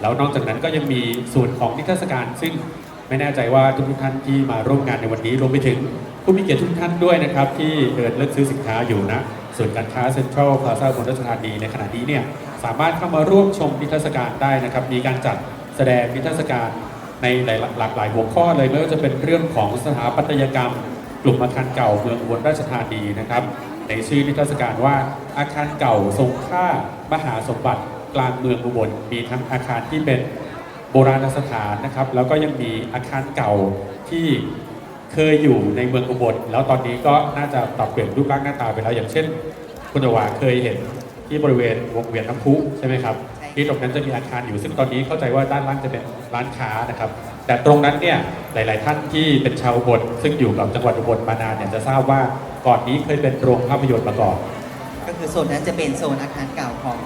แล้วนอกจากนั้นก็ยังมีส่วนของนิทรรศการ ซึ่งไม่แน่ใจว่าทุกๆท่านที่มาร่วมงานในวันนี้รวมไปถึงผู้มีเกียรติทุกท่านด้วยนะครับ ที่เดินเลือกซื้อสินค้าอยู่นะส่วนการค้าเซ็นทรัลพลาซ่าบนรัชธานีในขณะนี้เนี่ยสามารถเข้ามาร่วมชมนิทรรศการได้นะครับ มีการจัดแสดงนิทรรศการในหลายหลากหลายหัวข้อเลยไม่ว่าจะเป็นเรื่องของสถาปัตยกรรม กลุ่มอาคารเก่าเมืองอุบลราชธานีนะครับ ในชื่อนิทรรศการว่าอาคารเก่าทรงค่ามหาสมบัติ กลางเมืองอุบลมีทั้งอาคารที่เป็นโบราณสถานนะครับ แล้วก็ยังมีอาคารเก่าที่เคยอยู่ในเมืองอุบลแล้วตอนนี้ก็น่าจะปรับเปลี่ยนรูปร่างหน้าตาไปแล้วอย่างเช่น คุณอวาเคยเห็นที่บริเวณวงเวียนน้ำพุใช่ไหมครับใช่ที่ตรงนั้นจะมีอาคารอยู่ซึ่งตอนนี้เข้าใจว่าด้านล่างจะเป็นร้านค้านะครับ แต่ตรงนั้นเนี่ยหลาย ๆ ท่านที่เป็นชาวอุบลซึ่งอยู่กับจังหวัดอุบลมานานเนี่ยจะทราบว่าก่อนนี้เคยเป็นโรงภาพยนตร์มาก่อนก็คือโซนนั้นจะเป็นโซนอาคารเก่าของ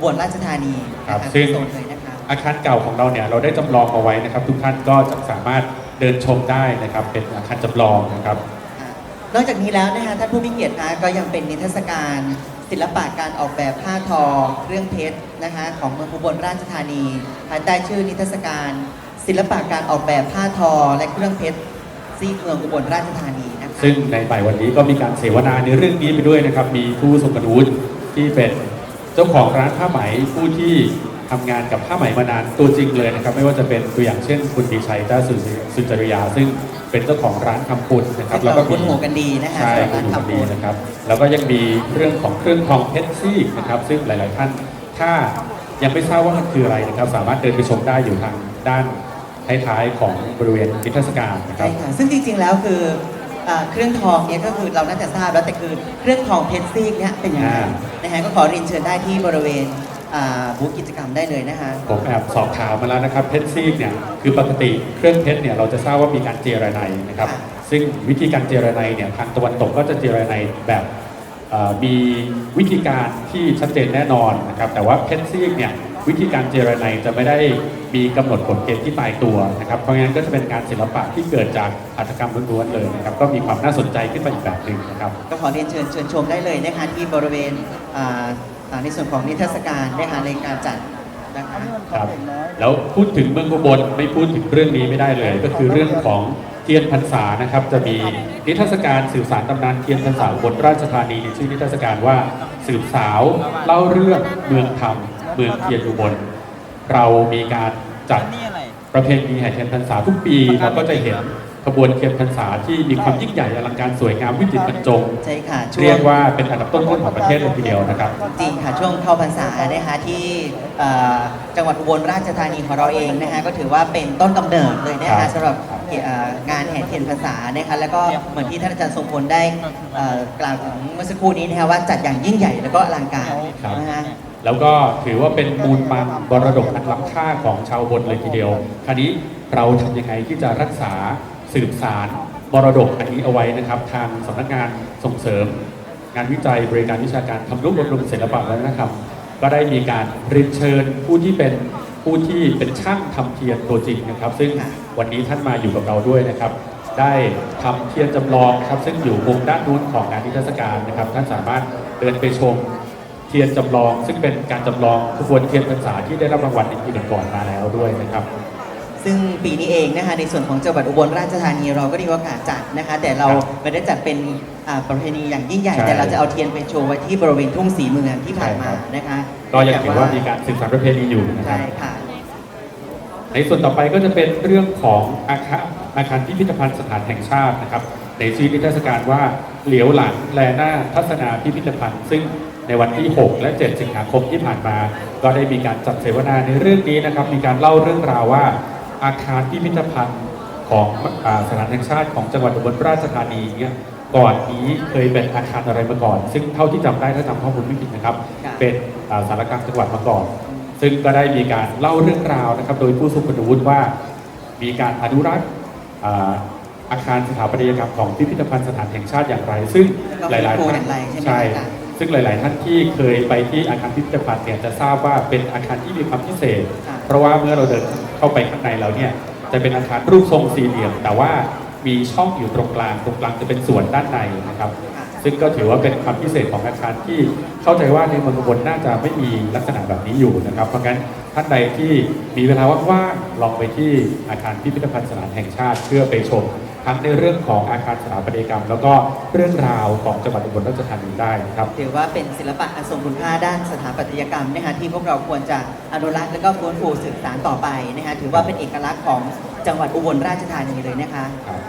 อุบลราชธานีครับนะคะซึ่งโซนเลยนะคะ อาคารเก่าของเราเนี่ยเราได้จำลองเอาไว้นะครับ ทุกท่านก็จะสามารถเดินชมได้นะครับ เป็นอาคารจำลองนะครับอ่านอกจากนี้แล้วนะคะท่านผู้มีเกียรตินะก็ยังเป็นนิทรรศการศิลปะการออกแบบผ้าทอเครื่องเพชรนะคะของเมืองอุบลราชธานีภายใต้ชื่อนิทรรศการ ศิลปะการออกแบบผ้าทอและเครื่องเพชรซีกเมืองอุบลราชธานีนะคะซึ่งในบ่ายวันนี้ก็มีการเสวนาในเรื่องนี้ไปด้วยนะครับ มีผู้ทรงคุณวุฒิที่เป็น เจ้าของร้านผ้าไหมผู้ที่ทำงานกับผ้าไหมมานานตัวจริงเลยนะครับ ไม่ว่าจะเป็นตัวอย่างเช่น คุณดีชัยต้าสุสุจริยา ซึ่งเป็นเจ้าของร้านคำปุนนะครับแล้วก็คุ้มีนหูกันดีนะคะใช่สำหรับคุณร้านดูดีคำพูนนะครับ แล้วก็ยังมีเรื่องของเครื่องทองเพชรซีกนะครับ ซึ่งหลาย ๆ ท่านถ้ายังไม่ทราบว่ามันคืออะไรนะครับ สามารถเดินไปชมได้อยู่ทางด้านท้าย ๆ ของบริเวณนิทรรศการนะครับ ใช่ค่ะซึ่งจริงๆแล้วคือ อ่าเครื่องทองเนี่ยก็คือเราน่าจะทราบแล้วแต่คือเครื่องทองเพชรซีกเนี่ยเป็นยังไงอ่า นะฮะก็ขอเรียนเชิญได้ที่บริเวณอ่าบูธกิจกรรมได้เลยนะคะ ผมแอบสอบถามมาแล้วนะครับเพชรซีกเนี่ยคือปกติเครื่องเพชรเนี่ยเราจะทราบว่ามีการเจรไนนะครับค่ะ ซึ่งวิธีการเจรไนเนี่ยทางตะวันตกก็จะเจรไนแบบเอ่อมีวิธีการที่ชัดเจนแน่นอนนะครับแต่ว่าเพชรซีกเนี่ย วิธีการเจรไนจะไม่ได้มีกำหนดกฎเกณฑ์ที่ตายตัวนะครับ เพราะงั้นก็จะเป็นการศิลปะที่เกิดจากหัตถกรรมล้วนๆเลยนะครับ ก็มีความน่าสนใจขึ้นไปอีกแบบหนึ่งนะครับก็ขอเรียนเชิญเชิญชมได้เลยนะคะที่บริเวณอ่าอ่าในส่วนของนิทรรศการนะคะในการจัดนะคะครับแล้วพูดถึงเมืองอุบลไม่พูดถึงเรื่องนี้ไม่ได้เลย ก็คือเรื่องของเทียนพรรษานะครับ จะมีนิทรรศการสื่อสารตำนานเทียนพรรษาอุบนราชธานีชื่อนิทรรศการว่าสืบสาวเล่าเรื่องเมืองธรรม เมืองเทียนอุบลเรามีการจัดนี่อะไรประเพณีแห่เทียนพรรษาทุกปีเราก็จะเห็นขบวนเทียนพรรษาที่มีความยิ่งใหญ่อลังการสวยงามวิจิตรบรรจงใช่ค่ะช่วเรียงกว่าเป็นอันดับต้นๆของประเทศเลยทีเดียวนะครับจริงค่ะช่วงเข้าพรรษานะคะที่เอ่อจังหวัดอุบลราชธานีของเราเองนะคะก็ถือว่าเป็นต้นกำเนิดเลยนะครัคะบสำหรับเอ่องานแห่เทียนพรรษานะคะแล้วก็เหมือนที่ท่านอาจารย์ทรงพลได้เอ่อกล่าวถึงเมื่อสักครู่นี้นะคะว่าจัดอย่างยิ่งใหญ่แล้วก็อลังการครับนะคะ แล้วก็ถือว่าเป็นมูลมันบรดกอันล้ำค่าของชาวบนเลยทีเดียว คราวนี้เราทำยังไงที่จะรักษาสืบสารมรดกอันนี้เอาไว้นะครับ ทางสำนักงานส่งเสริม งานวิจัยบริการวิชาการทำรูปอบรมศิลปะวัฒนธรรมก็ได้มีการเรียนเชิญผู้ที่เป็นผู้ที่เป็นช่างทำเทียนตัวจริงนะครับ ซึ่งวันนี้ท่านมาอยู่กับเราด้วยนะครับ ได้ทำเทียนจำลองนะครับ ซึ่งอยู่มุมด้านนู้นของงานนิทรรศการนะครับ ท่านสามารถเดินไปชม เทียนจำลอง ซึ่งเป็นการจำลองขบวนเทียนพรรษาที่ได้รับรางวัลในปีก่อนๆมาแล้วด้วยนะครับ ซึ่งปีนี้เองนะคะในส่วนของจังหวัดอุบลราชธานีเราก็ได้มีโอกาสจัดนะคะ แต่เราครับไม่ได้จัดเป็นอ่าประเพณีอย่างยิ่งใหญ่ใช่แต่เราจะเอาเทียนไปโชว์ไว้ที่บริเวณทุ่งสีเมืองที่ผ่านมาใช่ครับนะคะก็ยังถือว่ามีการสืบสานประเพณีอยู่นะครับใช่ค่ะในส่วนต่อไปก็จะเป็นเรื่องของอาคารอาคารพิพิธภัณฑ์สถานแห่งชาตินะครับ ในชื่อนิทรรศการว่าเหลียวหลังแลหน้าทัศนาพิพิธภัณฑ์ ซึ่งในวันที่ 6 และ 7 สิงหาคมที่ผ่านมา ก็ได้มีการจัดเสวนาในเรื่องนี้นะครับ มีการเล่าเรื่องราวว่า อาคารพิพิธภัณฑ์ของอสถานแห่งชาติของจังหวัดอุบลราชธานีเนี่ยก่อนนี้เคยเป็นอาคารอะไรมาก่อน ซึ่งเท่าที่จำได้ถ้าจำข้อมูลไม่ผิดนะครับ เป็นสารกลางจังหวัดมาก่อน ซึ่งก็ได้มีการเล่าเรื่องราวนะครับ โดยผู้ทรงคุณวุฒิว่า มีการอนุรักษ์ อ่าอาคารสถาปัตยกรรมของพิพิธภัณฑ์สถานแห่งชาติอย่างไร ซึ่งหแล้วก็ลายๆฟื้นฟูท่าอย่านงไรใช่ไหมใช่อาจารย์ซึ่งหลาย ๆ ท่านที่เคยไปที่อาคารพิพิธภัณฑ์เนี่ยจะทราบว่าเป็นอาคารที่มีความพิเศษค่ะเพราะว่าเมื่อเราเดินเข้าไปข้างในแล้วเนี่ยจะเป็นอาคารรูปทรงสี่เหลี่ยม แต่ว่ามีช่องอยู่ตรงกลางตรงกลางจะเป็นส่วนด้านในนะครับค่ะซึ่งก็ถือว่าเป็นความพิเศษของอาคารที่เข้าใจว่าในเมืองอุบลน่าจะไม่มีลักษณะแบบนี้อยู่นะครับ เพราะงั้นท่านใดที่มีเวลาว่างๆลองไปที่อาคารพิพิธภัณฑ์สถานแห่งชาติเพื่อไปชม ทั้งในเรื่องของอาคารสถาปัตยกรรม แล้วก็เรื่องราวของจังหวัดอุบลราชธานีได้นะครับ ถือว่าเป็นศิลปะอันทรงคุณค่าด้านสถาปัตยกรรมนะคะที่พวกเราควรจะอนุรักษ์และก็ฟื้นฟูสืบสานต่อไปนะคะถือว่าเป็นเอกลักษณ์ของจังหวัดอุบลราชธานีเลยนะคะครับ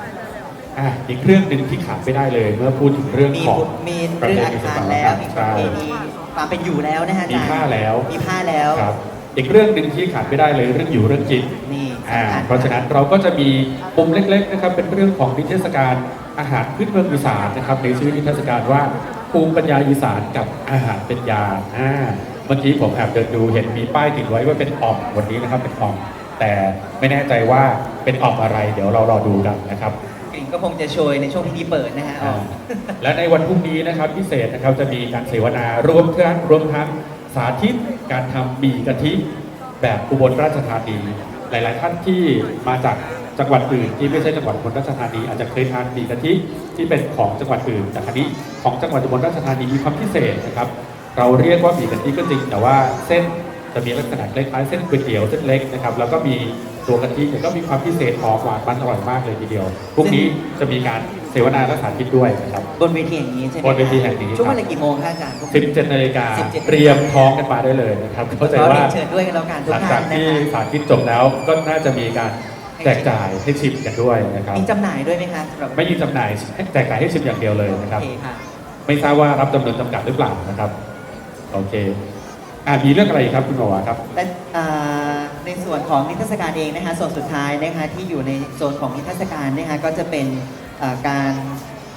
อะอีกเรื่องหนึ่งที่ขาดไม่ได้เลยเมื่อพูดถึงเรื่องมีของบุตรมีเรื่องอาคารแล้วมีประเพณีความเป็นอยู่แล้วนะคะอามีจารย์ผ้าแล้ว มีผ้าแล้ว ครับอีกเรื่องหนึ่งที่ขาดไม่ได้เลยเรื่องอยู่เรื่องกินนี่ อ่าสำคัญ เพราะฉะนั้นเราก็จะมีปุ่มเล็กๆนะครับเป็นเรื่องของนิทรรศการอาหารพื้นเมืองอีสานนะครับในชื่อนิทรรศการว่าภูมิปัญญาอีสานกับอาหารเป็นยาอ่าเมื่อกี้ผมแอบเดินดูเห็นมีป้ายติดไว้ว่าเป็นอ่อมวันนี้นะครับเป็นอ่อมแต่ไม่แน่ใจว่าเป็นอ่อมอะไร เดี๋ยวเรารอดูกันนะครับ กลิ่นก็คงจะโชยในช่วงพิธีเปิดนะฮะอ๋อและในวันพรุ่งนี้นะครับพิเศษนะครับจะมีการเสวนา รวมทั้งรวมทั้งสาธิตการทำหมี่กะทิแบบอุบลราชธานี หลาย ๆ ท่านที่มาจากจังหวัดอื่นที่ไม่ใช่จังหวัดอุบลราชธานีอาจจะเคยทานหมี่กะทิที่เป็นของจังหวัดอื่นแต่ครั้นี้ของจังหวัดอุบลราชธานีมีความพิเศษนะครับ เราเรียกว่าหมี่กะทิก็จริง แต่ว่าเส้นจะมีลักษณะคล้ายๆเส้นก๋วยเตี๋ยวเส้นเล็กนะครับแล้วก็มีตัวกะทิเนี่ยก็มีความพิเศษหอมหวานมันอร่อยมากเลยทีเดียวพรุ่งนี้จะมีการ เสวนาและสาธิตด้วยนะครับ บนเวทีอย่างนี้ใช่ไหมบนเวทีแห่งนี้ช่วงครับเวลากี่โมงคะอาจารย์พรุ่งนี้17นาฬิกา17 เตรียมท้องกันมาได้เลยนะครับเข้าใจขอว่าเรียนเชิญด้วยกันแล้วกันทุหกลังท่าจากนนะที่คะสาธิตจบแล้วก็น่าจะมีการแจกจ่ายให้ชิมกันด้วยนะครับ มีจำหน่ายด้วยไหมคะสำหรับไม่มีจำหน่ายแจกจ่ายให้ชิมอย่างเดียวเลยนะคโอรับเคค่ะ ไม่ทราบว่ารับจำนวนจำกัดหรือเปล่านะครับ โอเคอ่ามีเรื่องอะไรอีกครับคุณหมอครับ และอ่าในส่วนของนิทรรศการเองนะคะส่วนสุดท้ายนะคะที่อยู่ในโซนของนิทรรศการนะคะก็จะเป็นอ่า การ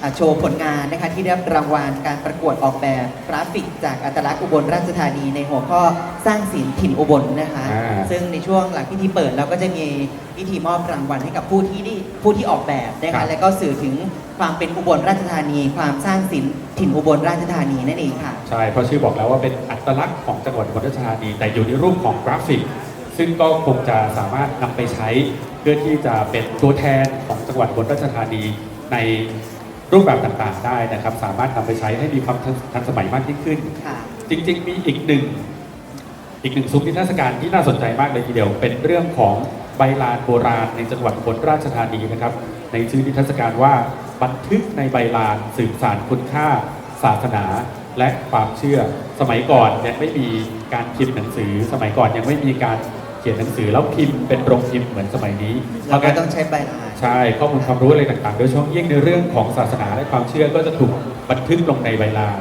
อ่าโชว์ผลงานนะคะที่ได้รับรางวัลการประกวดออกแบบกราฟิก จากอัตลักษณ์อุบลราชธานีในหัวข้อสร้างศิลป์ถิ่นอุบลนะคะ อ่า ซึ่งในช่วงหลังพิธีเปิดเราก็จะมีพิธีมอบรางวัลให้กับผู้ที่ได้ผู้ที่ออกแบบนะครัคะบ และก็สื่อถึงความเป็นอุบลราชธานี ความสร้างศิลป์ถิ่นอุบลราชธานีนั่นเองค่ะ ใช่ เพราะชื่อบอกแล้วว่าเป็นอัตลักษณ์ของจังหวัดอุบลราชธานี แต่อยู่ในรูปของกราฟิก ซึ่งก็คงจะสามารถนำไปใช้ เพื่อที่จะเป็นตัวแทนของจังหวัดอุบลราชธานี ในรูปแบบต่างๆได้นะครับ สามารถนำไปใช้ให้มีความทันทันสมัยมากยิ่งขึ้น ค่ะ จริงๆ มีอีกหนึ่งอีกหนึ่งซุ้มนิทรรศการที่น่าสนใจมากเลยทีเดียว เป็นเรื่องของใบลานโบราณในจังหวัดอุบลราชธานีนะครับ ในชื่อนิทรรศการว่าบันทึกในใบลานสืบสานคุณค่า ศาสนา และความเชื่อ สมัยก่อนยังไม่มีการพิมพ์หนังสือ สมัยก่อนยังไม่มีการเขียนหนังสือแล้วพิมพ์เป็นโรงพิมพ์เหมือนสมัยนี้เราก็งั้นต้องใช้ใบลานใช่ข้อมูลความรู้อะไรต่างๆ โดยเฉพาะยิ่งในเรื่องของศาสนาและความเชื่อก็จะถูกบันทึกลงในใบลาน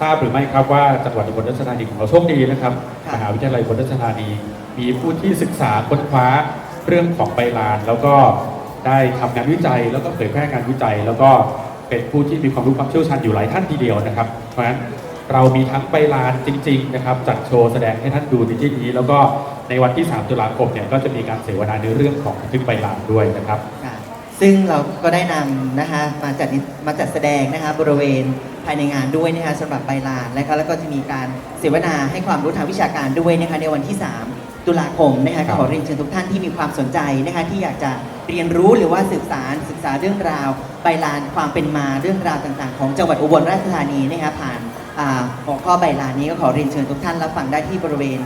ทราบหรือไม่ครับว่าจังหวัดอุบลราชธานีของเราโชคดีนะครับค่ะมหาวิทยาลัยอุบลราชธานี มีผู้ที่ศึกษาค้นคว้าเรื่องของใบลาน แล้วก็ได้ทำงานวิจัย แล้วก็เผยแพร่งานวิจัย แล้วก็เป็นผู้ที่มีความรู้ความเชี่ยวชาญอยู่หลายท่านทีเดียวนะครับ เพราะฉะนั้นเรามีทั้งใบลานจริง ๆ นะครับ จัดโชว์แสดงให้ท่านดูในที่นี้แล้วก็ ในวันที่ 3 ตุลาคมเนี่ยก็จะมีการเสวนาในเรื่องของบันทึกใบลานด้วยนะครับ ค่ะซึ่งเราก็ได้นำนะคะมาจัดนิมาจัดแสดงนะคะบริเวณภายในงานด้วยนะคะสำหรับใบลานนะคะแล้วก็จะมีการเสวนาให้ความรู้ทางวิชาการด้วยนะคะในวันที่ 3 ตุลาคมนะคะครับขอเรียนเชิญทุกท่านที่มีความสนใจนะคะที่อยากจะเรียนรู้หรือว่าสืบสารศึกษาเรื่องราวใบลานความเป็นมาเรื่องราวต่างๆ ของจังหวัดอุบลราชธานีนะคะผ่านอ่าหัวข้อใบลานนี้ก็ขอเรียนเชิญทุกท่านรับฟังได้ที่บริเวณ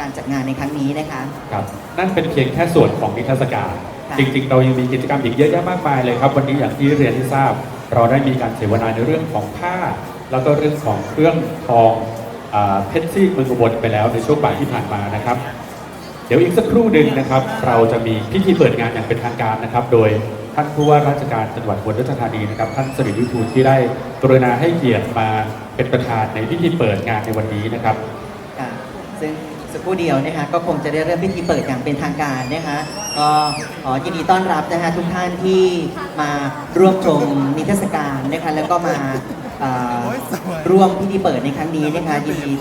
การจัดงานในครั้งนี้นะคะ ครับนั่นเป็นเพียงแค่ส่วนของนิทรรศการ ค่ะจริงๆ เรายังมีกิจกรรมอีกเยอะแยะมากมายเลยครับ วันนี้อย่างที่เรียนให้ทราบ เราได้มีการเสวนาในเรื่องของผ้า แล้วก็เรื่องของเครื่องทองอาเพชรซี่เมืองอุบลไปแล้วในช่วงบ่ายที่ผ่านมานะครับ เดี๋ยวอีกสักครู่หนึ่งนะครับ เราจะมีพิธีเปิดงานอย่างเป็นทางการนะครับ โดยท่านผู้ว่าราชการจังหวัดอุบลราชธานีนะครับ ท่านสริวิทูลที่ได้กรุณาให้เกียรติมาเป็นประธานในพิธีเปิดงานในวันนี้นะครับ ค่ะซึ่ง สักครู่เดียวนะคะก็คงจะได้เริ่มพิธีเปิดอย่างเป็นทางการนะคะก็ขอยินดีต้อนรับนะคะทุกท่านที่มาร่วมชมนิทรรศการนะคะแล้วก็มาเอ่อร่วมพิธีเปิดในครั้งนี้นะคะยินดี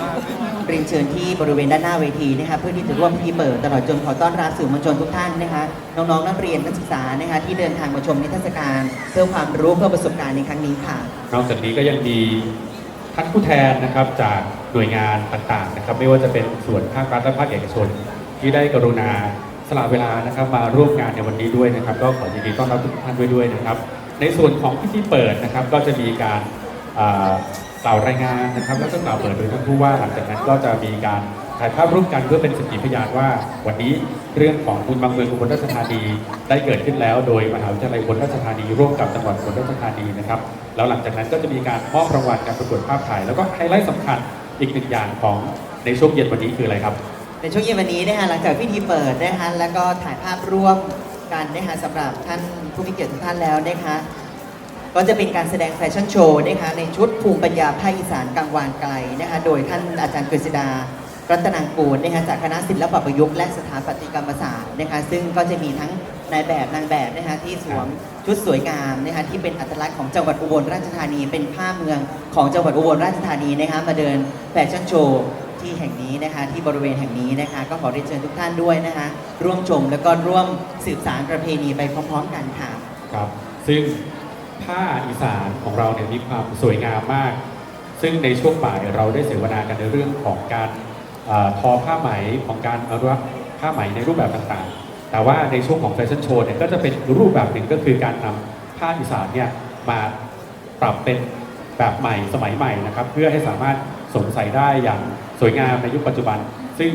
เรียนเชิญที่บริเวณด้านหน้าเวทีนะคะเพื่อที่จะร่วมพิธีเปิดตลอดจนขอต้อนรับสื่อมวลชนทุกท่านนะคะน้องๆนักเรียนนักศึกษานะคะที่เดินทางมาชมนิทรรศการ เพื่อความรู้เพื่อประสบการณ์ในครั้งนี้ค่ะ นอกจากนี้ก็ยังมี ท่านผู้แทนนะครับจากหน่วยงานต่างๆนะครับ ไม่ว่าจะเป็นส่วนภาครัฐและภาคเอกชน ที่ได้กรุณาสละเวลานะครับ มาร่วมงานในวันนี้ด้วยนะครับ ก็ขอยินดีต้อนรับทุกท่านด้วยด้วยนะครับ ในส่วนของพิธีเปิดนะครับ ก็จะมีการกล่าวรายงานนะครับ แล้วก็กล่าวเปิดโดยท่านผู้ว่าหลังจากนั้นก็จะมีการ ถ่ายภาพร่วมกันเพื่อเป็นสักขีพยานว่า วันนี้เรื่องของบุญบางเมืองอุบลราชธานีได้เกิดขึ้นแล้ว โดยมหาวิทยาลัยอุบลราชธานีร่วมกับจังหวัดอุบลราชธานีนะครับแล้วหลังจากนั้นก็จะมีการมอบรางวัลการประกวดภาพถ่าย แล้วก็ไฮไลท์สำคัญอีกหนึ่งอย่างของในช่วงเย็นวันนี้คืออะไรครับ ในช่วงเย็นวันนี้นะคะหลังจากพิธีเปิดนะคะแล้วก็ถ่ายภาพร่วมกันนะคะสำหรับท่านผู้มีเกียรติทุกท่านแล้วนะคะก็จะเป็นการแสดงแฟชั่นโชว์นะคะในชุดภูมิปัญญาภาคอีสานกลางวานไกลนะคะโดยท่านอาจารย์กฤษดา รัตนังกูลนะคะจากคณะศิลปประยุกต์และสถาปัตยกรรมศาสตร์นะคะซึ่งก็จะมีทั้งนายแบบนางแบบนะคะที่สวมชุดสวยงามนะคะที่เป็นอัตลักษณ์ของจังหวัดอุบลราชธานี เป็นผ้าเมืองของจังหวัดอุบลราชธานีนะคะมาเดินแฟชั่นโชว์ที่แห่งนี้นะคะที่บริเวณแห่งนี้นะคะก็ขอเรียนเชิญทุกท่านด้วยนะคะร่วมชมแล้วก็ร่วมสืบสารประเพณีไปพร้อมๆกันค่ะครับ ซึ่งผ้าอีสานของเราเนี่ยมีความสวยงามมาก ซึ่งในช่วงบ่ายเราได้เสวนากันในเรื่องของการ ทอผ้าไหมของการอนุรักษ์ผ้าไหมในรูปแบบต่างๆ แต่ว่าในช่วงของแฟชั่นโชว์เนี่ยก็จะเป็นรูปแบบหนึ่งก็คือการนำผ้าอีสานเนี่ยมาปรับเป็นแบบใหม่สมัยใหม่นะครับ เพื่อให้สามารถสวมใส่ได้อย่างสวยงามในยุคปัจจุบัน ซึ่ง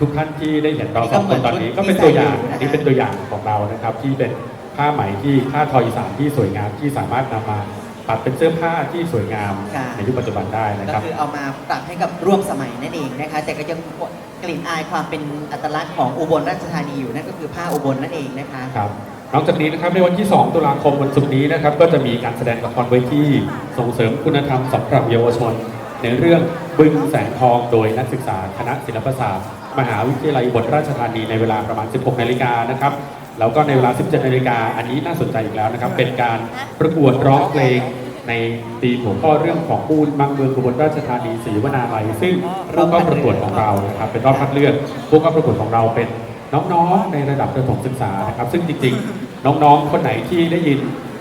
ทุกท่านที่ได้เห็นเราสองคนตอนนี้ก็เป็นตัวอย่างอันนี้เป็นตัวอย่างของเรานะครับ ที่เป็นผ้าไหมที่ผ้าทออีสานที่สวยงามที่สามารถนำมา ปรับเป็นเสื้อผ้าที่สวยงามค่ะ ในยุคปัจจุบันได้นะคก็รับ คือเอามาปรับให้กับร่วมสมัยนั่นเองนะคะ แต่ก็ยังกลิ่นอายความเป็นอัตลักษณ์ของอุบลราชธานีอยู่นั่นก็คือผ้าอุบลนั่นเองนะคะ ครับนอกจากนี้นะครับในวันที่ 2 ตุลาคมวันศุกร์นี้นะครับ ก็จะมีการแสดงละครเวทีส่งเสริมคุณธรรมสำหรับเยาวชน ในเรื่องบึงแสงทองโดยนักศึกษาคณะศิลปศาสตร์ มหาวิทยาลัยอุบลราชธานีในเวลาประมาณ 16 นาฬิกานะครับ แล้วก็ในเวลา 17นาฬิกาอันนี้น่าสนใจอีกแล้วนะครับ เป็นการประกวดร้องเพลงในตีมหัวข้อเรื่องของปูนบางเมืองอุบลราชธานีศรีวนาลัยซึ่งผู้เข้าประกวดของเรานะครับเป็นรอบคัดเลือกผู้เข้าประกวดของเราเป็นน้องๆในระดับประถมศึกษานะครับ ซึ่งจริงๆ น้องๆ คนไหนที่ได้ยิน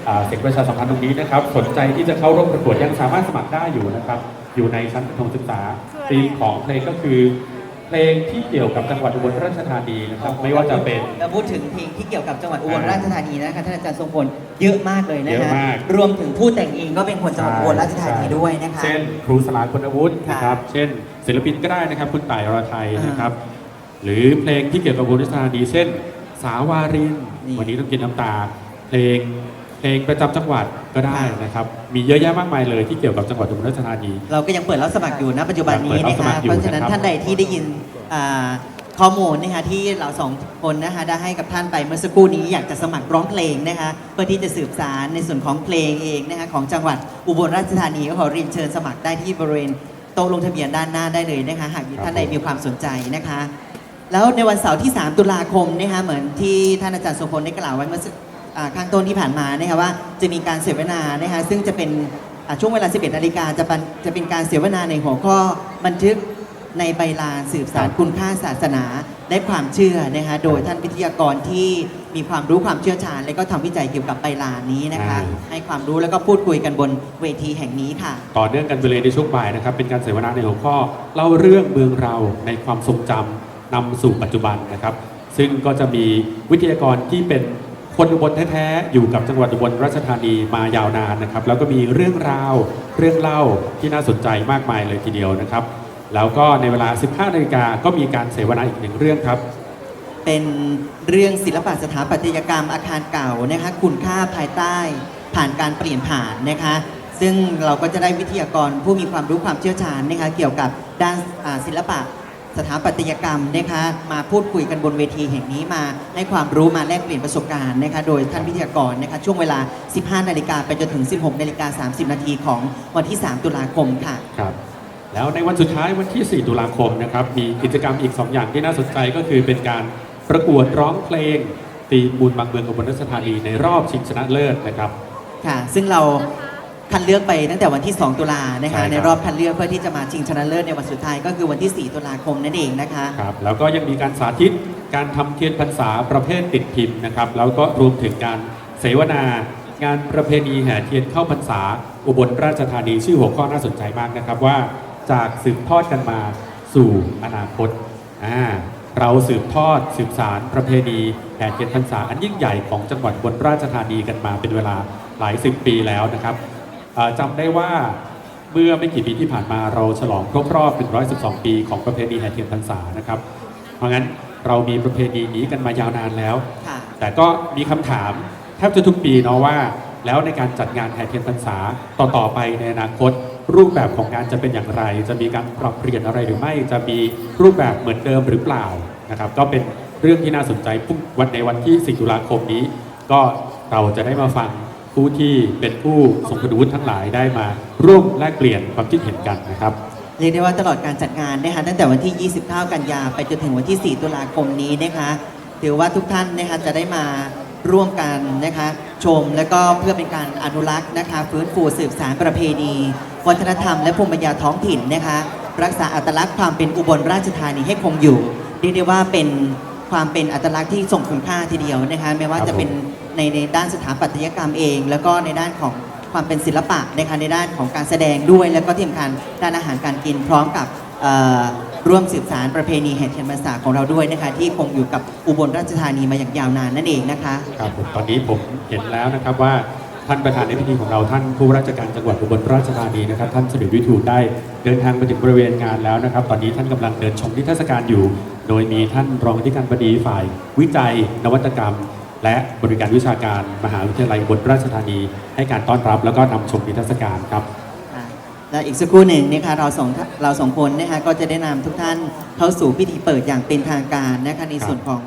อ่าเสียงประชาสัมพันธ์ตรงนี้นะครับ สนใจที่จะเข้าร่วมประกวดยังสามารถสมัครได้อยู่นะครับ อยู่ในชั้นประถมศึกษาธีมของเพลงก็คือเพ ลงที่เกี่ยวกับจังหวัดอุบลราชธานีนะครับไม่ว่าจะเป็น เราพูดถึงเพลงที่เกี่ยวกับจังหวัดอุบลราชธานีนะคะท่านอาจารย์ทรงพลเยอะมากเลยนะเยคะอะมาก รวมถึงผู้แต่งเองก็เป็นคนจังหวัดอุบลราชธานีด้วยนะคะ เช่น ครูสลาคุณวุฒินะครับค่ะเช่น ศิลปินก็ได้นะครับ คุณต่ายอรไทยอ่านนะครับ หรือเพลงที่เกี่ยวกับอุบลราชธานีเช่น สาวารินนี่ วันนี้ต้องกินน้ำตา เพลง เพลงประจำจังหวัดก็ได้นะครับ มีเยอะแยะมากมายเลยที่เกี่ยวกับจังหวัดอุบลราชธานี เราก็ยังเปิดรับสมัครอยู่นะปัจจุบันนี้ยังเปิดรับนะสมัคะครอยู่เพราะฉะนั้นนะครับ ท่านใดที่ได้ยินอ่าข้อมูลนะคะที่เราสองคนนะคะได้ให้กับท่านไปเมื่อสักครู่นี้อยากจะสมัครร้องเพลงนะคะเพื่อที่จะสืบสารในส่วนของเพลงเองนะคะของจังหวัดอุบลราชธานีก็ขอเรียนเชิญสมัครได้ที่บริเวณโต๊ะลงทะเบียนด้านหน้าได้เลยนะคะหากท่านใดมีความสนใจนะคะ แล้วในวันเสาร์ที่ 3 ตุลาคมนะคะเหมือนที่ท่านอาจารย์ทรงพลได้กล่าวไว้เมื่อสัก อ่าข้างต้นที่ผ่านมานะคะว่าจะมีการเสวนานะคะซึ่งจะเป็นอ่าช่วงเวลา 11นาฬิกาจะเป็นจะเป็นการเสวนาในหัวข้อบันทึกในใบลานสืบสารครับคุณค่าศาสนาและความเชื่อนะคะโดยท่านวิทยากรที่มีความรู้ความเชี่ยวชาญ และก็ทำวิจัยเกี่ยวกับใบลานนี้นะคะให้ความรู้แล้วก็พูดคุยกันบนเวทีแห่งนี้ค่ะ ต่อเนื่องกันไปเลยในช่วงบ่ายนะครับ เป็นการเสวนาในหัวข้อเล่าเรื่องเมืองเราในความทรงจำนำสู่ปัจจุบันนะครับ ซึ่งก็จะมีวิทยากรที่เป็น คนอุบลแท้ๆอยู่กับจังหวัดอุบลราชธานีมายาวนานนะครับ แล้วก็มีเรื่องราวเรื่องเล่าที่น่าสนใจมากมายเลยทีเดียวนะครับ แล้วก็ในเวลา 15นาฬิกาก็มีการเสวนาอีกหนึ่งเรื่องครับ เป็นเรื่องศิลปะสถาปัตยกรรมอาคารเก่านะคะคุณค่าภายใต้ผ่านการเปลี่ยนผ่านนะคะ ซึ่งเราก็จะได้วิทยากรผู้มีความรู้ความเชี่ยวชาญนะคะเกี่ยวกับด้านศิลปะ สถาปัตยกรรมนะคะมาพูดคุยกันบนเวทีแห่งนี้มาให้ความรู้มาแลกเปลี่ยนประสบการณ์นะคะโดยท่านวิทยากรนะคะช่วงเวลา 15 นาฬิกาไปจนถึง 16 นาฬิกา 30 นาทีของวันที่ 3 ตุลาคมค่ะครับแล้วในวันสุดท้ายวันที่ 4 ตุลาคมนะครับมีกิจกรรมอีก 2 อย่างที่น่าสนใจก็คือเป็นการประกวดร้องเพลง ตีมูลบางเมืองอุบลราชธานีในรอบชิงชนะเลิศนะครับค่ะซึ่งเรา คัดเลือกไปตั้งแต่วันที่ 2 ตุลานะใช่ครัคะบในรอบคัดเลือกเพื่อที่จะมาชิงชนะเลิศในวันสุดท้ายก็คือวันที่ 4 ตุลาคมนั่นเองนะคะ ครับแล้วก็ยังมีการสาธิตการทำเทียนพรรษาประเภทติดพิมพ์นะครับแล้วก็รวมถึงการเสวนางานประเพณีแห่เทียนเข้าพรรษาอุบลราชธานีชื่อหัวข้อน่าสนใจมากนะครับว่าจากสืบทอดกันมาสู่อนาคตอ่าเราสืบทอดสืบสารประเพณีแห่เทียนพรรษาอันยิ่งใหญ่ของจังหวัดอุบลราชธานีกันมาเป็นเวลาหลายสิบปีแล้วนะครับเอ่อ จำได้ว่าเมื่อไม่กี่ปีที่ผ่านมาเราฉลองครบรอบ 112 ปีของประเพณีแห่เทียนพรรษานะครับ เพราะงั้นเรามีประเพณีนี้กันมายาวนานแล้ว ค่ะ แต่ก็มีคำถามแทบจะทุกปีเนาะว่า แล้วในการจัดงานแห่เทียนพรรษาต่อๆไปในอนาคต รูปแบบของงานจะเป็นอย่างไร จะมีการปรับเปลี่ยนอะไรหรือไม่ จะมีรูปแบบเหมือนเดิมหรือเปล่านะครับ ก็เป็นเรื่องที่น่าสนใจพรุ่งวันในวันที่ 4 ตุลาคมนี้ ก็เราจะได้มาฟัง ผู้ที่เป็นผู้ทรงคุณวุฒิทั้งหลายได้มาร่วมแลกเปลี่ยนความคิดเห็นกันนะครับ เรียกได้ว่าตลอดการจัดงานนะคะตั้งแต่วันที่ 29 กันยาไปจนถึงวันที่ 4 ตุลาคมนี้นะคะถือว่าทุกท่านนะคะจะได้มาร่วมกันนะคะชมและก็เพื่อเป็นการอนุรักษ์นะคะฟื้นฟูสืบสานประเพณี วัฒนธรรมและภูมิปัญญาท้องถิ่นนะคะรักษาอัตลักษณ์ความเป็นอุบลราชธานีให้คงอยู่เรียกได้ว่าเป็นความเป็นอัตลักษณ์ที่ทรงคุณค่าทีเดียวนะคะไม่ว่าจะเป็น ในในด้านสถาปัตยกรรมเอง แล้วก็ในด้านของความเป็นศิลปะนะคะในด้านของการแสดงด้วย แล้วก็ที่สำคัญด้านอาหารการกินพร้อมกับร่วมสืบสารประเพณีแห่เทียนพรรษาของเราด้วยนะคะ ที่คงอยู่กับอุบลราชธานีมาอย่างยาวนานนั่นเองนะคะครับผมตอนนี้ผมเห็นแล้วนะครับว่าท่านประธานในพิธีของเราท่านผู้ราชการจังหวัดอุบลราชธานีนะครับ ท่านสดิวิทูลได้เดินทางมาถึงบริเวณงานแล้วนะครับ ตอนนี้ท่านกำลังเดินชมนิทรรศการอยู่ โดยมีท่านรองอธิการบดีฝ่าย วิจัย นวัตกรรม และบริการวิชาการมหาวิทยาลัยบนราชธานี ให้การต้อนรับแล้วก็นำชมนิทรรศการครับและอีกสักครู่หนึ่งนะคะเราสองเราสองคนนะคะก็จะได้นำทุกท่านเข้าสู่พิธีเปิดอย่างเป็นทางการนะคะในส่วนของ